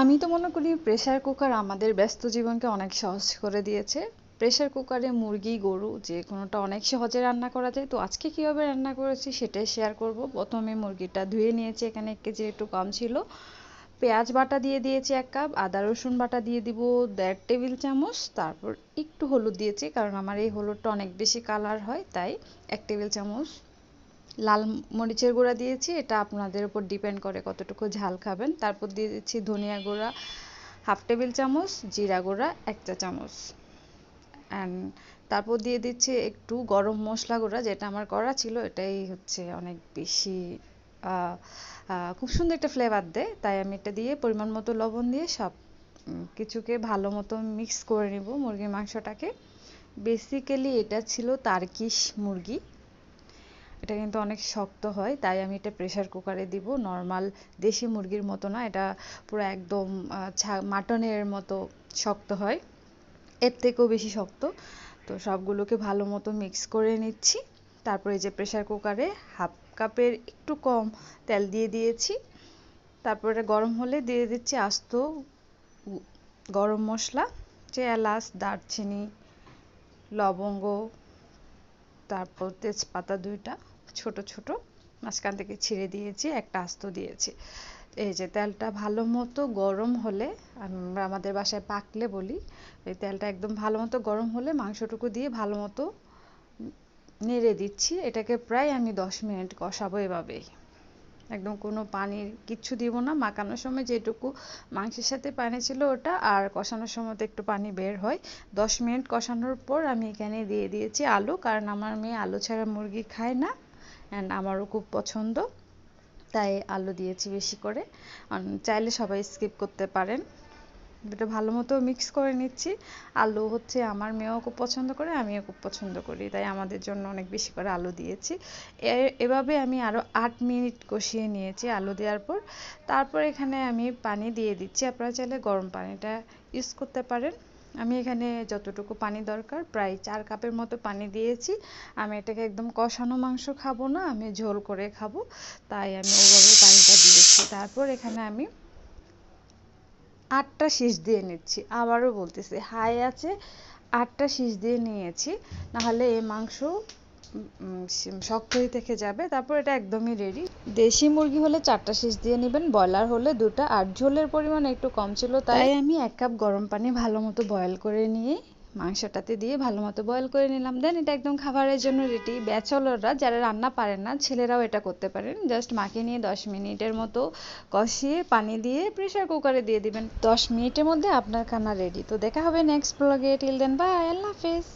আমি তো মনে করি প্রেসার কুকার আমাদের ব্যস্ত জীবনকে অনেক সহজ করে দিয়েছে। প্রেসার কুকারে মুরগি, গরু যে কোনোটা অনেক সহজে রান্না করা যায়, তো আজকে কীভাবে রান্না করেছি সেটাই শেয়ার করব। প্রথমে মুরগিটা ধুয়ে নিয়েছি, এখানে এক কেজি একটু কম ছিল। পেঁয়াজ বাটা দিয়ে দিয়েছি এক কাপ আদা, রসুন বাটা দিয়ে দিব দেড় টেবিল চামচ, তারপর একটু হলুদ দিয়েছি, কারণ আমার এই হলুদটা অনেক বেশি কালার হয়, তাই এক টেবিল চামচ লাল মরিচের গুঁড়া দিয়েছি, এটা আপনাদের উপর ডিপেন্ড করে কতটুকু ঝাল খাবেন। তারপর দিয়ে দিচ্ছি ধনিয়া গুঁড়া হাফ টেবিল চামচ, জিরা গুঁড়া, এক চা চামচ। অ্যান্ড তারপর দিয়ে দিচ্ছি একটু গরম মশলা গুঁড়া, যেটা আমার করা ছিল, এটাই হচ্ছে অনেক বেশি খুব সুন্দর একটা ফ্লেভার দেয়। তাই আমি এটা দিয়ে পরিমাণ মতো লবণ দিয়ে সব কিছুকে ভালো মতো মিক্স করে নিব মুরগির মাংসটাকে। বেসিক্যালি এটা ছিল তার্কিশ মুরগি। এটা কিন্তু অনেক শক্ত হয়, তাই আমি এটা প্রেসার কুকারে দিব। নর্মাল দেশি মুরগির মতো না, এটা পুরো একদম মাটনের মতো শক্ত হয়। এর থেকেও বেশি শক্ত। তো সবগুলোকে ভালো মতো মিক্স করে নিচ্ছি। তারপরে যে প্রেসার কুকারে হাফ কাপের একটু কম তেল দিয়ে দিয়েছি। তারপরে গরম হলে দিয়ে দিচ্ছি আস্ত গরম মশলা, যে এলাচ, দারচিনি, লবঙ্গ, তারপর তেজপাতা দুইটা। ছোট ছোট মাঝখান থেকে ছিঁড়ে দিয়েছি, একটা আস্ত দিয়েছি। এই যে তেলটা ভালো মতো গরম হলে, আমরা আমাদের বাসায় পাকলে বলি, এই তেলটা একদম ভালো মতো গরম হলে মাংসটুকু দিয়ে ভালো মতো নেড়ে দিচ্ছি। এটাকে প্রায় আমি দশ মিনিট কষাবো এভাবেই। একদম কোনো পানির কিচ্ছু দিব না, মাখানোর সময় যেটুকু মাংসের সাথে পানি ছিল ওটা, আর কষানোর সময় তো একটু পানি বের হয়। দশ মিনিট কষানোর পর আমি এখানে দিয়ে দিয়েছি আলু, কারণ আমার মেয়ে আলু ছাড়া মুরগি খায় না। অ্যান্ড আমারও খুব পছন্দ। তাই আলু দিয়েছি বেশি করে। চাইলে সবাই স্কিপ করতে পারেন। এটা ভালো মতো মিক্স করে নিচ্ছি। আলু হচ্ছে আমার মেয়েও খুব পছন্দ করে, আমিও খুব পছন্দ করি। তাই আমাদের জন্য অনেক বেশি করে আলু দিয়েছি। এভাবে আমি আরও আট মিনিট কষিয়ে নিয়েছি আলু দেওয়ার পর। তারপর এখানে আমি পানি দিয়ে দিচ্ছি। আপনারা চাইলে গরম পানিটা ইউজ করতে পারেন। আমি এখানে যতটুকু পানি দরকার, প্রায় চার কাপের মতো পানি দিয়েছি। আমি এটাকে একদম কষানো মাংস খাব না, আমি ঝোল করে খাব, তাই আমি ওভাবে পানিটা দিয়েছি। তারপর এখানে আমি আটটা শীষ দিয়ে নিচ্ছি। আবারও বলতেছি, হাই আছে, আটটা শীষ দিয়ে নিয়েছি, নাহলে এই মাংস শক্ত হয়ে থেকে যাবে তারপর এটা একদমই রেডি দেশি মুরগি হলে চারটা শীষ দিয়ে নেবেন ব্রয়লার হলে দুটা আর ঝোলের পরিমাণ একটু কম ছিল তাই আমি এক কাপ গরম পানি ভালো মতো বয়েল করে নিয়ে মাংসটাতে দিয়ে ভালো মতো বয়েল করে নিলাম। দেন এটা একদম খাবারের জন্য রেডি ব্যাচলররা যারা রান্না পারেন না ছেলেরাও এটা করতে পারেন। জাস্ট মাখিয়ে নিয়ে দশ মিনিটের মতো কষিয়ে পানি দিয়ে প্রেশার কুকারে দিয়ে দিবেন। দশ মিনিটের মধ্যে আপনার খানা রেডি তো দেখা হবে নেক্সট ব্লগে টিল দেন বাই আল্লাহ হাফেজ।